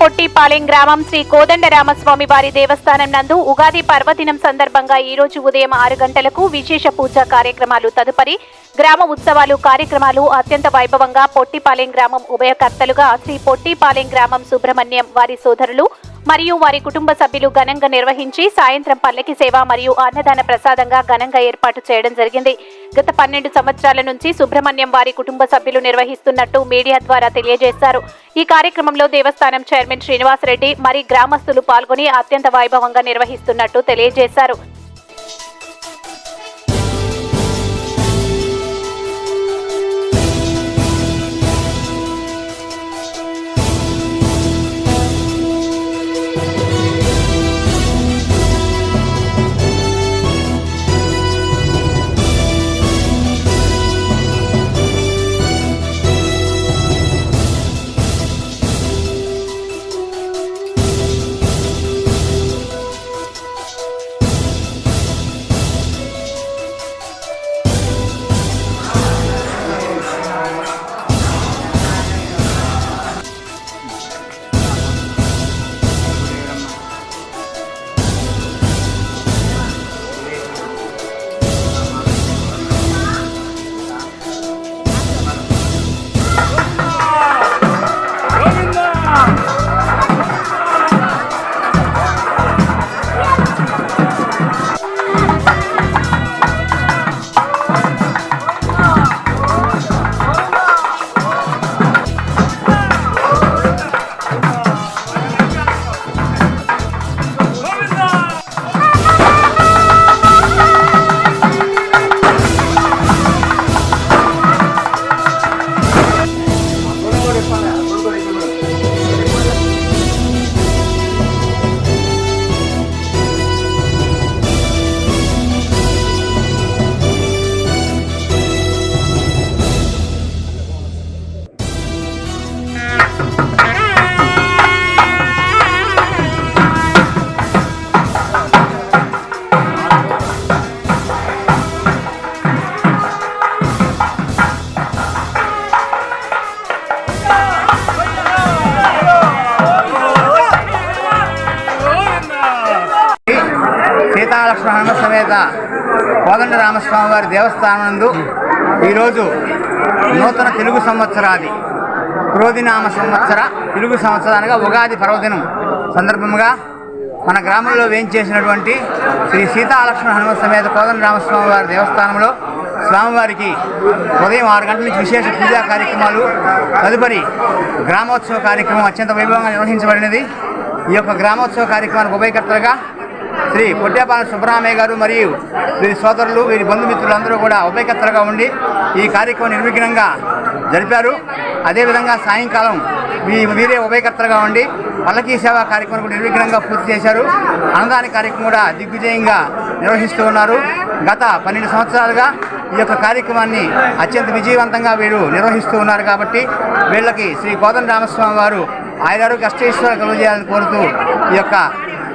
పొట్టిపాలెం గ్రామం శ్రీ కోదండరామస్వామి వారి దేవస్థానం నందు ఉగాది పర్వదినం సందర్భంగా ఈ రోజు ఉదయం ఆరు గంటలకు విశేష పూజా కార్యక్రమాలు తదుపరి గ్రామ ఉత్సవాలు కార్యక్రమాలు అత్యంత వైభవంగా పొట్టిపాలెం గ్రామం ఉభయకర్తలుగా శ్రీ పొట్టిపాలెం గ్రామం సుబ్రహ్మణ్యం వారి సోదరులు మరియు వారి కుటుంబ సభ్యులు ఘనంగా నిర్వహించి సాయంత్రం పల్లకి సేవ మరియు అన్నదాన ప్రసాదంగా ఘనంగా ఏర్పాటు చేయడం జరిగింది. గత పన్నెండు సంవత్సరాల నుంచి సుబ్రహ్మణ్యం వారి కుటుంబ సభ్యులు నిర్వహిస్తున్నట్టు మీడియా ద్వారా తెలియజేశారు. ఈ కార్యక్రమంలో దేవస్థానం చైర్మన్ శ్రీనివాసరెడ్డి మరి గ్రామస్తులు పాల్గొని అత్యంత వైభవంగా నిర్వహిస్తున్నట్టు తెలియజేశారు. కోదండ రామస్వామి వారి దేవస్థానం నందు ఈరోజు నూతన తెలుగు సంవత్సరాది క్రోధినామ సంవత్సర తెలుగు సంవత్సరానిగా ఉగాది పర్వదినం సందర్భంగా మన గ్రామంలో వేయించేసినటువంటి శ్రీ సీతాలక్ష్మణ హనుమ సమేత కోదండ రామస్వామి వారి దేవస్థానంలో స్వామివారికి ఉదయం ఆరు గంటల నుంచి విశేష పూజా కార్యక్రమాలు తదుపరి గ్రామోత్సవ కార్యక్రమం అత్యంత వైభవంగా నిర్వహించబడినది. ఈ యొక్క గ్రామోత్సవ కార్యక్రమానికి ఉభయకర్తలుగా శ్రీ పొట్టేపాలెం సుబ్బరామయ్య గారు మరియు వీరి సోదరులు వీరి బంధుమిత్రులందరూ కూడా ఉభయకర్తలుగా ఉండి ఈ కార్యక్రమం నిర్విఘ్నంగా జరిపారు. అదేవిధంగా సాయంకాలం మీ మీరే ఉభయకర్తలుగా ఉండి పల్లకీ సేవా కార్యక్రమం నిర్విఘ్నంగా పూర్తి చేశారు. అన్నదాన కార్యక్రమం కూడా దిగ్విజయంగా నిర్వహిస్తూ ఉన్నారు. గత పన్నెండు సంవత్సరాలుగా ఈ యొక్క కార్యక్రమాన్ని అత్యంత విజయవంతంగా వీరు నిర్వహిస్తూ ఉన్నారు కాబట్టి వీళ్ళకి శ్రీ కోదండ రామస్వామి వారు ఐదారు కష్టేశ్వర గొలవ చేయాలని కోరుతూ ఈ యొక్క